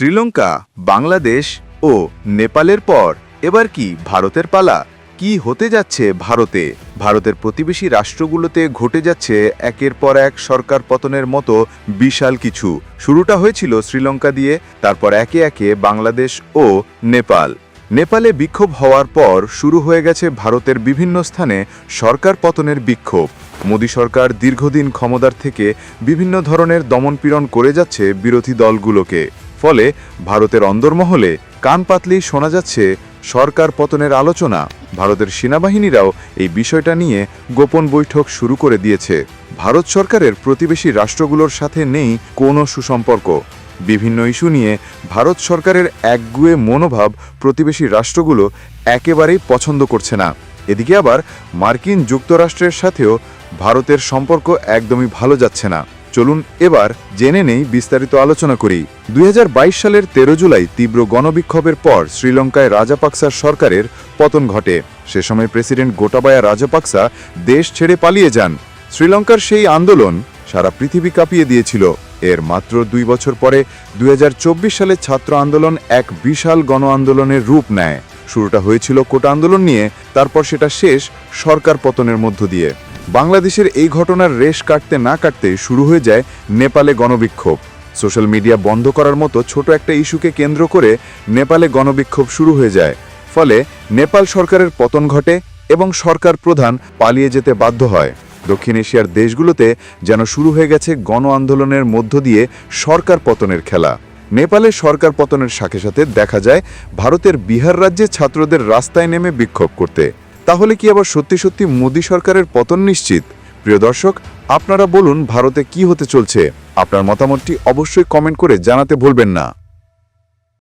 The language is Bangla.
শ্রীলঙ্কা, বাংলাদেশ ও নেপালের পর এবার কি ভারতের পালা? কি হতে যাচ্ছে ভারতে? ভারতের প্রতিবেশী রাষ্ট্রগুলোতে ঘটে যাচ্ছে একের পর এক সরকার পতনের মতো বিশাল কিছু। শুরুটা হয়েছিল শ্রীলঙ্কা দিয়ে, তারপর একে একে বাংলাদেশ ও নেপাল। নেপালে বিক্ষোভ হওয়ার পর শুরু হয়ে গেছে ভারতের বিভিন্ন স্থানে সরকার পতনের বিক্ষোভ। মোদী সরকার দীর্ঘদিন ক্ষমতার থেকে বিভিন্ন ধরনের দমনপীড়ন করে যাচ্ছে বিরোধী দলগুলোকে। ফলে ভারতের অন্দরমহলে কান পাতলেই শোনা যাচ্ছে সরকার পতনের আলোচনা। ভারতের সেনাবাহিনীরাও এই বিষয়টা নিয়ে গোপন বৈঠক শুরু করে দিয়েছে। ভারত সরকারের প্রতিবেশী রাষ্ট্রগুলোর সাথে নেই কোনো সুসম্পর্ক। বিভিন্ন ইস্যু নিয়ে ভারত সরকারের একগুয়ে মনোভাব প্রতিবেশী রাষ্ট্রগুলো একেবারেই পছন্দ করছে না। এদিকে আবার মার্কিন যুক্তরাষ্ট্রের সাথেও ভারতের সম্পর্ক একদমই ভালো যাচ্ছে না। চলুন এবার জেনে নেই বিস্তারিত আলোচনা করি। দুই হাজার বাইশ সালের তেরো জুলাই তীব্র গণবিক্ষোভের পর শ্রীলঙ্কায় রাজাপাকসার সরকারের পতন ঘটে। সে সময় প্রেসিডেন্ট গোটাবায়া রাজাপাকসা দেশ ছেড়ে পালিয়ে যান। শ্রীলঙ্কার সেই আন্দোলন সারা পৃথিবী কাঁপিয়ে দিয়েছিল। এর মাত্র দুই বছর পরে দুই হাজার চব্বিশ সালে ছাত্র আন্দোলন এক বিশাল গণ আন্দোলনের রূপ নেয়। শুরুটা হয়েছিল কোটা আন্দোলন নিয়ে, তারপর সেটা শেষ সরকার পতনের মধ্য দিয়ে। বাংলাদেশের এই ঘটনার রেশ কাটতে না কাটতে শুরু হয়ে যায় নেপালে গণবিক্ষোভ। সোশ্যাল মিডিয়া বন্ধ করার মতো ছোট একটা ইস্যুকে কেন্দ্র করে নেপালে গণবিক্ষোভ শুরু হয়ে যায়। ফলে নেপাল সরকারের পতন ঘটে এবং সরকার প্রধান পালিয়ে যেতে বাধ্য হয়। দক্ষিণ এশিয়ার দেশগুলোতে যেন শুরু হয়ে গেছে গণ আন্দোলনের মধ্য দিয়ে সরকার পতনের খেলা। নেপালে সরকার পতনের সাথে সাথে দেখা যায় ভারতের বিহার রাজ্যে ছাত্রদের রাস্তায় নেমে বিক্ষোভ করতে। তাহলে কি আবার সত্যি সত্যি মোদী সরকারের পতন নিশ্চিত? প্রিয় দর্শক, আপনারা বলুন ভারতে কি হতে চলছে? আপনার মতামতটি অবশ্যই কমেন্ট করে জানাতে ভুলবেন না।